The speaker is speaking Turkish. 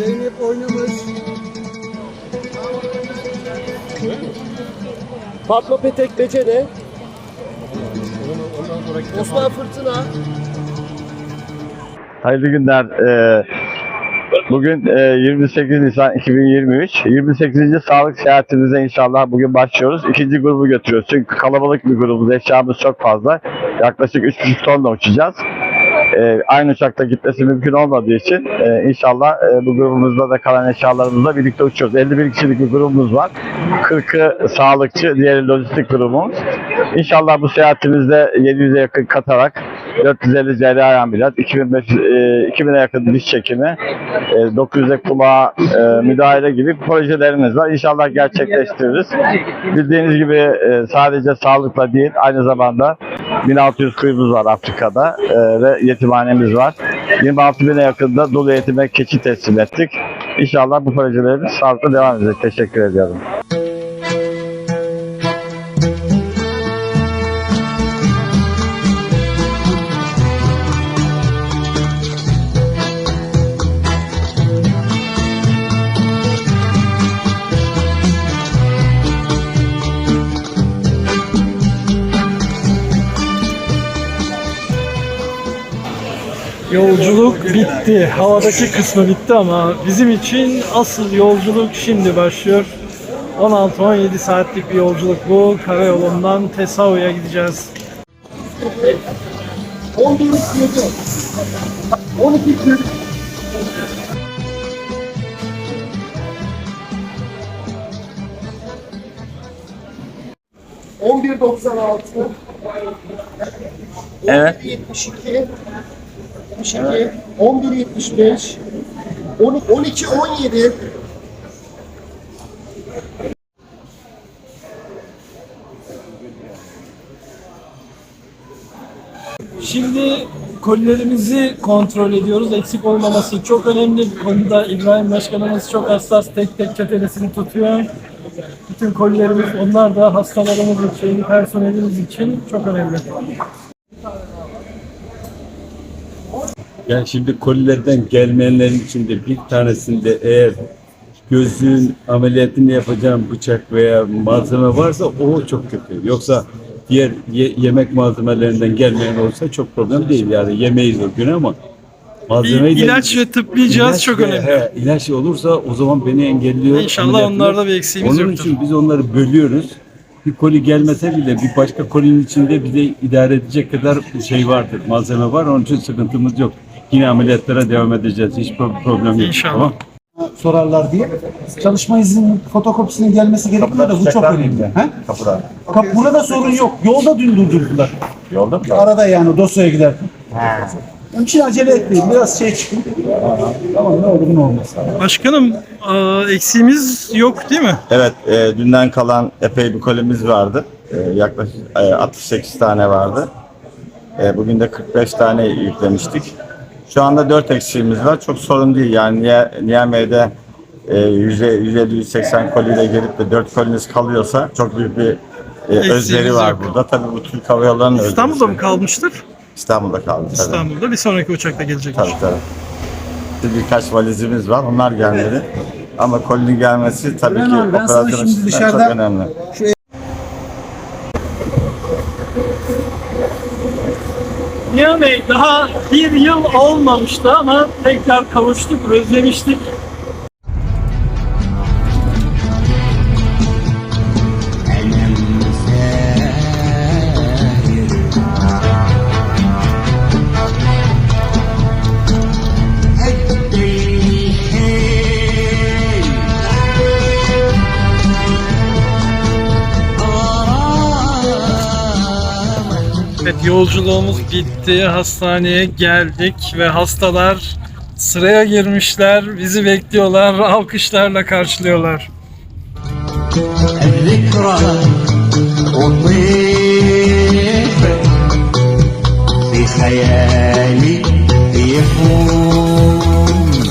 Zeynep oynamış. Fatma Petek Becere. Osman Fırtına. Hayırlı günler. Ee, bugün e, 28 Nisan 2023. 28. sağlık seyahatimize inşallah bugün başlıyoruz. İkinci grubu götürüyoruz. Çünkü kalabalık bir grubuz. Eşyamız çok fazla. Yaklaşık 3,5 tonla uçacağız. Ee, aynı uçakta gitmesi mümkün olmadığı için e, inşallah e, bu grubumuzda da kalan eşyalarımızla birlikte uçuyoruz. 51 kişilik bir grubumuz var. 40'ı sağlıkçı, diğeri lojistik grubumuz. İnşallah bu seyahatimizde 700'e yakın katarak 450 cerrahi ameliyat, 2500, e, 2000'e yakın diş çekimi, e, 900'e kulağa e, müdahale gibi projelerimiz var. İnşallah gerçekleştiririz. Bildiğiniz gibi e, sadece sağlıkla değil, aynı zamanda 1600 kuyumuz var Afrika'da e, ve yetimhanemiz var. 26 bine yakında dolu yetime keçi teslim ettik. İnşallah bu projelerimiz sağlıklı devam edecek. Teşekkür ediyorum. Yolculuk bitti. Havadaki kısmı bitti ama bizim için asıl yolculuk şimdi başlıyor. 16-17 saatlik bir yolculuk bu. Karayolundan Tesau'ya gideceğiz. 11 7. 12 40. On bir doksan altı. Evet. 72 72 11 75 12 17 Şimdi kolilerimizi kontrol ediyoruz. Eksik olmaması çok önemli. Bu konuda İbrahim Başkanımız çok hassas. Tek tek çetelesini tutuyor. Bütün kolilerimiz onlar da hastalarımız için, personelimiz için çok önemli. Yani şimdi kolilerden gelmeyenlerin içinde bir tanesinde eğer gözlüğün ameliyatını yapacağım bıçak veya malzeme varsa o çok kötü. Yoksa diğer ye- yemek malzemelerinden gelmeyen olsa çok problem değil yani yemeyiz o gün ama malzemeyi de- İlaç ve tıbbi cihaz İlaç çok ve- önemli. He, ilaç olursa o zaman beni engelliyor. İnşallah ameliyatını. onlarda bir eksiğimiz Onun yoktur. için biz onları bölüyoruz. Bir koli gelmese bile bir başka kolinin içinde bize idare edecek kadar şey vardır, malzeme var. Onun için sıkıntımız yok. Yine ameliyatlara devam edeceğiz. Hiç pro- problem yok. İnşallah. Tamam. sorarlar diye. Çalışma izninin fotokopisinin gelmesi gerekiyor da bu çok önemli. He? Kapıda. Kap burada sorun yok. Yolda dün durdurdular. Yolda mı? Arada yani dosyaya giderken. Onun için acele etmeyin. Biraz şey çıkın. Tamam ne olur ne olmaz. Başkanım e, eksiğimiz yok değil mi? Evet, e, dünden kalan epey bir kolimiz vardı. E, yaklaşık e, 68 tane vardı. E, bugün de 45 tane yüklemiştik. Şu anda 4 eksiğimiz var. Çok sorun değil. Yani Niye- Niyame'de e, 150-180 koliyle gelip de 4 koliniz kalıyorsa çok büyük bir e, özveri var yok. burada. Tabii bu Türk Hava Yolları'nın İstanbul'da özverisi. mı kalmıştır? İstanbul'da kaldı. Tabii. İstanbul'da bir sonraki uçakta gelecekmiş. Tabii tabii. Bir- Birkaç valizimiz var. Onlar gelmedi. Ama kolinin gelmesi tabii ki ben sana operasyon şimdi açısından dışarıda- çok önemli. Nihan Bey daha bir yıl olmamıştı ama tekrar kavuştuk, özlemiştik. Evet yolculuğumuz bitti. Hastaneye geldik ve hastalar sıraya girmişler. Bizi bekliyorlar. Alkışlarla karşılıyorlar. الذكرى والطيف في خيالي يفوت